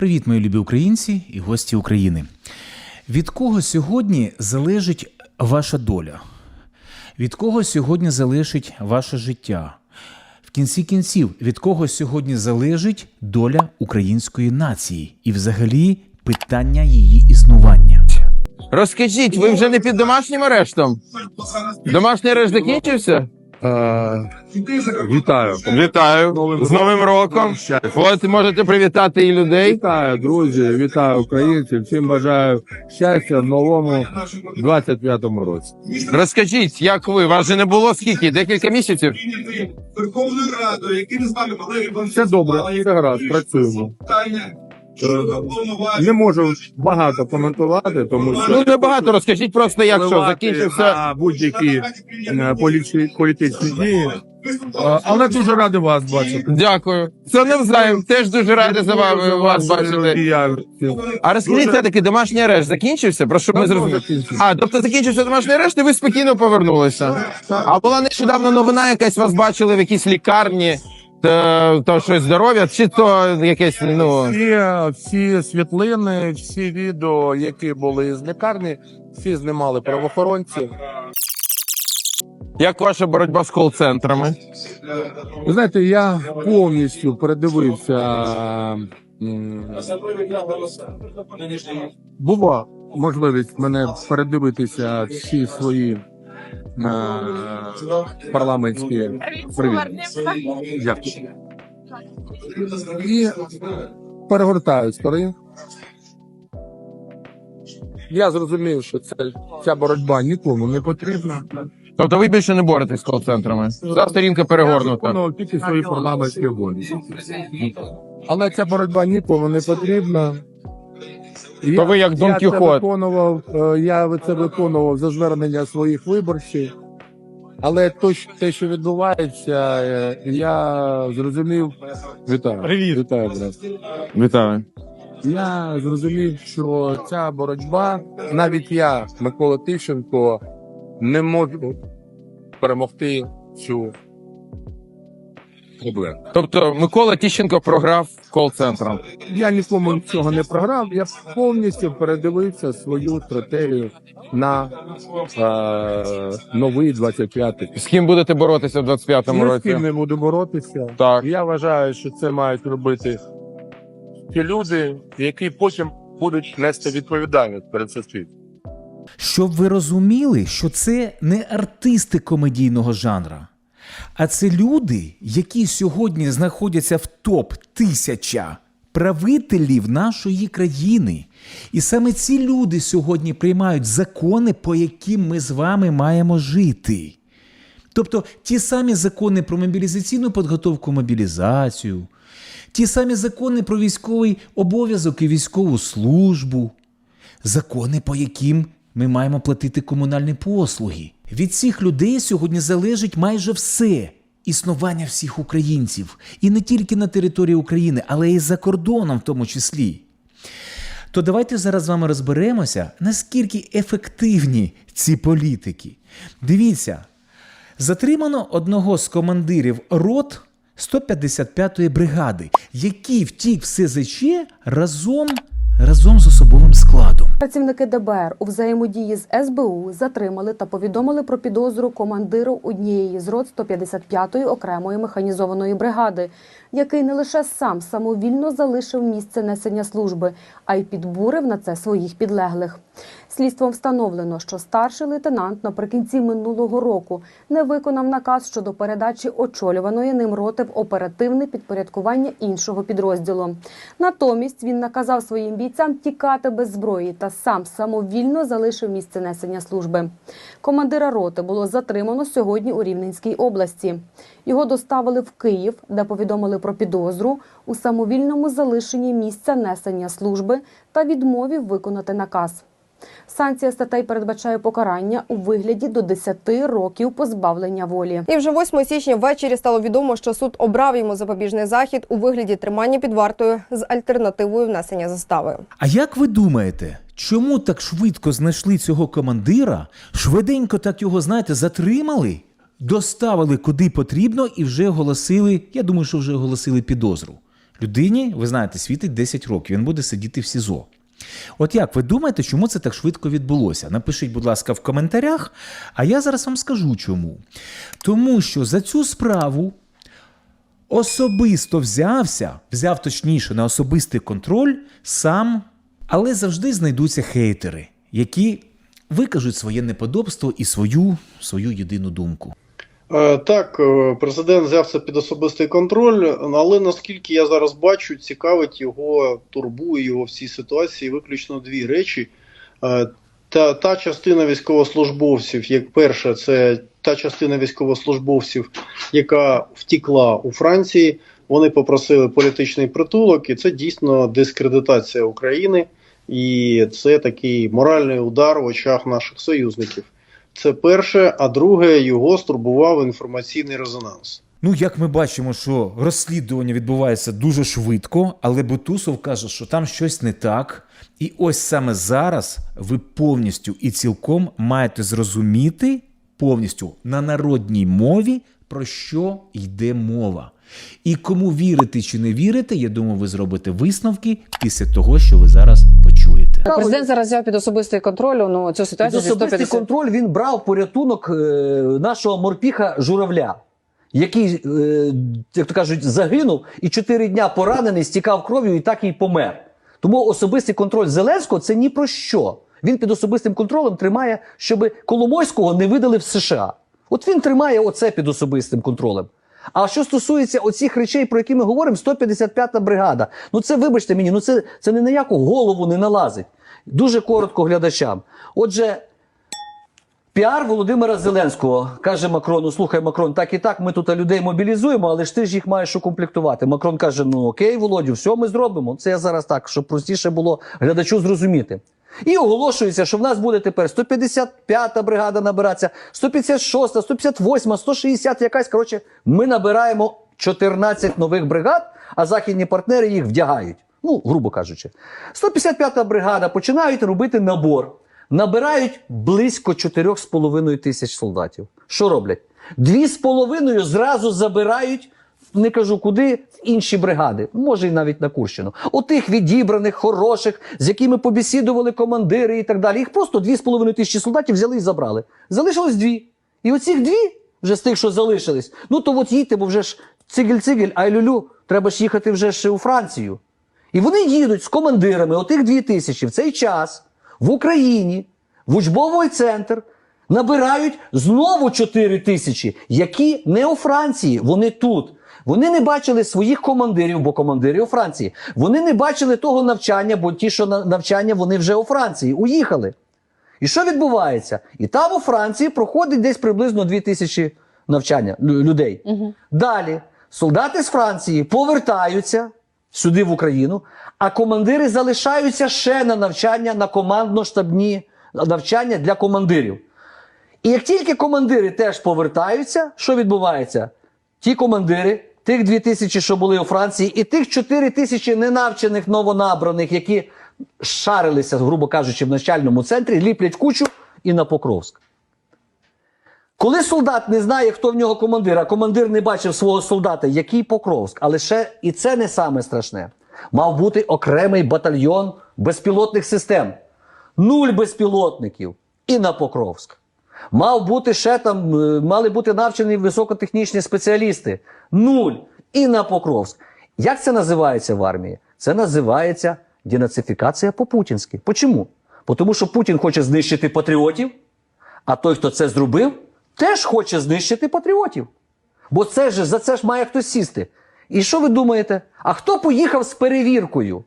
Привіт, мої любі українці і гості України. Від кого сьогодні залежить ваша доля? Від кого сьогодні залежить ваше життя? В кінці кінців, від кого сьогодні залежить доля української нації і взагалі питання її існування? Розкажіть, ви вже не під домашнім арештом? Домашній арешт закінчився? Е, Вітаю. Вітаю з Новим роком. От можете привітати і людей. Вітаю, друзі, вітаю українців. Всім бажаю щастя в новому 25-му році. Розкажіть, як ви? Вас же не було скільки? Декілька місяців? Верховною Радою, які ми з вами могли Все добре, все гаразд, працюємо. питання. Не можу багато коментувати, тому що Ну небагато. Розкажіть просто, як що закінчився. будь-які е, політичні, політичні дії. Е, Але дуже радий вас бачити. Дякую. Це навзаєм. Теж дуже радий за вами вас бачити. А розкажіть, все таки домашній арешт закінчився? Про що ми зрозуміли? А, тобто закінчився домашній арешт, і ви спокійно повернулися. А була нещодавно новина, якась вас бачили в якійсь лікарні, то, то щось здоров'я, чи то якесь, ну. всі, всі світлини, всі відео, які були з лікарні, всі знімали правоохоронці. Як ваша боротьба з кол-центрами? Ви знаєте, я повністю передивився. м, Була можливість мене передивитися всі свої е, парламентські привіт. Дякую. І перегортаю сторін. Я зрозумів, що це, ця боротьба нікому не потрібна. Тобто ви більше не боретесь з кол-центрами? Та сторінка Я перегорнута. виконував тільки свої парламентські обов'язки. Але ця боротьба нікому не потрібна. То ви як Дон я це виконував, е, я це виконував за звернення своїх виборців. Але то, те, що відбувається, е, я зрозумів. Вітаю. Привіт. Вітаю, брат. Вітаю. Я зрозумів, що ця боротьба, навіть я, Микола Тищенко, не можу перемогти цю проблему. Тобто Микола Тіщенко програв кол-центром. Я нікому цього не програв. Я повністю передивився свою стратегію на е, новий 25-й. З ким будете боротися в 25-му Ні з році? ким не буду боротися. Так. Я вважаю, що це мають робити ті люди, які потім будуть нести відповідальність перед суспільством. Щоб ви розуміли, що це не артисти комедійного жанра, а це люди, які сьогодні знаходяться в топ тисяча правителів нашої країни. І саме ці люди сьогодні приймають закони, по яким ми з вами маємо жити. Тобто ті самі закони про мобілізаційну підготовку, мобілізацію, ті самі закони про військовий обов'язок і військову службу, закони, по яким ми маємо платити комунальні послуги. Від цих людей сьогодні залежить майже все існування всіх українців, і не тільки на території України, але й за кордоном, в тому числі. То давайте зараз з вами розберемося, наскільки ефективні ці політики. Дивіться, затримано одного з командирів рот 155-ї бригади, який втік в СЗЧ разом, разом з особовим складом. Працівники ДБР у взаємодії з СБУ затримали та повідомили про підозру командиру однієї з рот 155-ї окремої механізованої бригади, який не лише сам самовільно залишив місце несення служби, а й підбурив на це своїх підлеглих. Слідством встановлено, що старший лейтенант наприкінці минулого року не виконав наказ щодо передачі очолюваної ним роти в оперативне підпорядкування іншого підрозділу. Натомість він наказав своїм бійцям тікати без зброї та сам самовільно залишив місце несення служби. Командира роти було затримано сьогодні у Рівненській області. Його доставили в Київ, де повідомили про підозру у самовільному залишенні місця несення служби та відмові виконати наказ. Санкція статей передбачає покарання у вигляді до 10 років позбавлення волі. І вже 8 січня ввечері стало відомо, що суд обрав йому запобіжний захід у вигляді тримання під вартою з альтернативою внесення застави. А як ви думаєте, чому так швидко знайшли цього командира? Швиденько так його, знаєте, затримали, доставили куди потрібно і вже оголосили, я думаю, що вже оголосили підозру. Людині, ви знаєте, світить 10 років, він буде сидіти в СІЗО. От як ви думаєте, чому це так швидко відбулося? Напишіть, будь ласка, в коментарях, а я зараз вам скажу чому. Тому що за цю справу особисто взявся, взяв точніше на особистий контроль сам, але завжди знайдуться хейтери, які викажуть своє неподобство і свою, свою єдину думку. Е, Так, е, президент взяв це під особистий контроль, але наскільки я зараз бачу, цікавить його, турбує його в цій ситуації виключно дві речі. Е, Та, та частина військовослужбовців, як перша, це та частина військовослужбовців, яка втікла у Франції. Вони попросили політичний притулок, і це дійсно дискредитація України, і це такий моральний удар в очах наших союзників. Це перше, а друге, його стурбував інформаційний резонанс. Ну, як ми бачимо, що розслідування відбувається дуже швидко, але Бутусов каже, що там щось не так. І ось саме зараз ви повністю і цілком маєте зрозуміти повністю на народній мові, про що йде мова. І кому вірити чи не вірити, я думаю, ви зробите висновки після того, що ви зараз почуєте. Президент зараз взяв під особистий контроль ну, цю ситуацію зі особистий 150. контроль він брав порятунок е, нашого морпіха журавля, який, е, як то кажуть, загинув і чотири дня поранений, стікав кров'ю і так і помер. Тому особистий контроль Зеленського це ні про що. Він під особистим контролем тримає, щоб Коломойського не видали в США. От він тримає оце під особистим контролем. А що стосується оцих речей, про які ми говоримо, 155-та бригада. Ну це, вибачте мені, ну це, це ні на яку голову не налазить. Дуже коротко глядачам. Отже, Піар Володимира Зеленського каже Макрону: слухай, Макрон, так і так, ми тут людей мобілізуємо, але ж ти ж їх маєш укомплектувати. Макрон каже: Ну окей, Володю, все ми зробимо. Це я зараз так, щоб простіше було глядачу зрозуміти. І оголошується, що в нас буде тепер 155-та бригада набиратися, 156-та, 158-та, 160 якась. Коротше, ми набираємо 14 нових бригад, а західні партнери їх вдягають. Ну, грубо кажучи. 155-та бригада починають робити набор. Набирають близько 4,5 тисяч солдатів. Що роблять? Дві з половиною зразу забирають, не кажу куди, в інші бригади, може і навіть на Курщину. Отих відібраних, хороших, з якими побесідували командири і так далі. Їх просто 2,5 тисячі солдатів взяли і забрали. Залишилось дві. І оцих дві, вже з тих, що залишились, ну то от їдьте, бо вже ж цигель-цигель, ай люлю, треба ж їхати вже ще у Францію. І вони їдуть з командирами, отих дві тисячі в цей час в Україні, в учбовий центр, набирають знову 4 тисячі, які не у Франції, вони тут. Вони не бачили своїх командирів, бо командири у Франції. Вони не бачили того навчання, бо ті, що на навчання, вони вже у Франції, уїхали. І що відбувається? І там у Франції проходить десь приблизно 2 тисячі навчання лю- людей. Далі солдати з Франції повертаються сюди в Україну, а командири залишаються ще на навчання на командно-штабні навчання для командирів. І як тільки командири теж повертаються, що відбувається? Ті командири, тих дві тисячі, що були у Франції, і тих чотири тисячі ненавчених новонабраних, які шарилися, грубо кажучи, в навчальному центрі, ліплять кучу і на Покровськ. Коли солдат не знає, хто в нього командир, а командир не бачив свого солдата, який Покровськ, але ще і це не саме страшне. Мав бути окремий батальйон безпілотних систем. Нуль безпілотників і на Покровськ. Мав бути ще там, е, мали бути навчені високотехнічні спеціалісти. Нуль і на Покровськ. Як це називається в армії? Це називається денацифікація по-путінськи. Почому? Тому що Путін хоче знищити патріотів, а той, хто це зробив, теж хоче знищити патріотів. Бо це ж за це ж має хтось сісти. І що ви думаєте? А хто поїхав з перевіркою?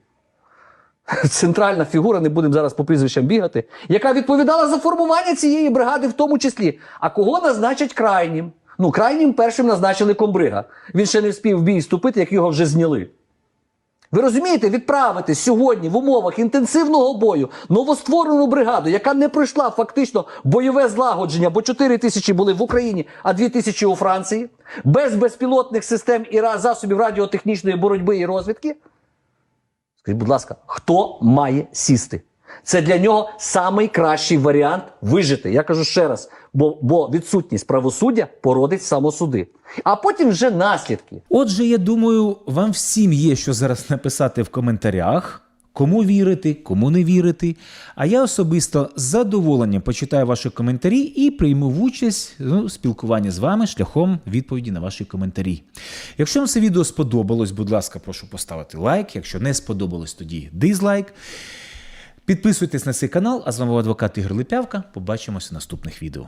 Центральна фігура, не будемо зараз по прізвищам бігати, яка відповідала за формування цієї бригади в тому числі. А кого назначать крайнім? Ну, крайнім першим назначили комбрига. Він ще не вспів в бій вступити, як його вже зняли. Ви розумієте, відправити сьогодні в умовах інтенсивного бою новостворену бригаду, яка не пройшла фактично бойове злагодження, бо 4 тисячі були в Україні, а 2 тисячі у Франції, без безпілотних систем і засобів радіотехнічної боротьби і розвідки. Скажіть, будь ласка, хто має сісти? Це для нього самий кращий варіант вижити. Я кажу ще раз, бо, бо відсутність правосуддя породить самосуди. А потім вже наслідки. Отже, я думаю, вам всім є що зараз написати в коментарях. Кому вірити, кому не вірити. А я особисто з задоволенням почитаю ваші коментарі і прийму участь ну, в спілкуванні з вами шляхом відповіді на ваші коментарі. Якщо вам це відео сподобалось, будь ласка, прошу поставити лайк. Якщо не сподобалось, тоді дизлайк. Підписуйтесь на цей канал, а з вами адвокат Ігор Липявка. Побачимося в наступних відео.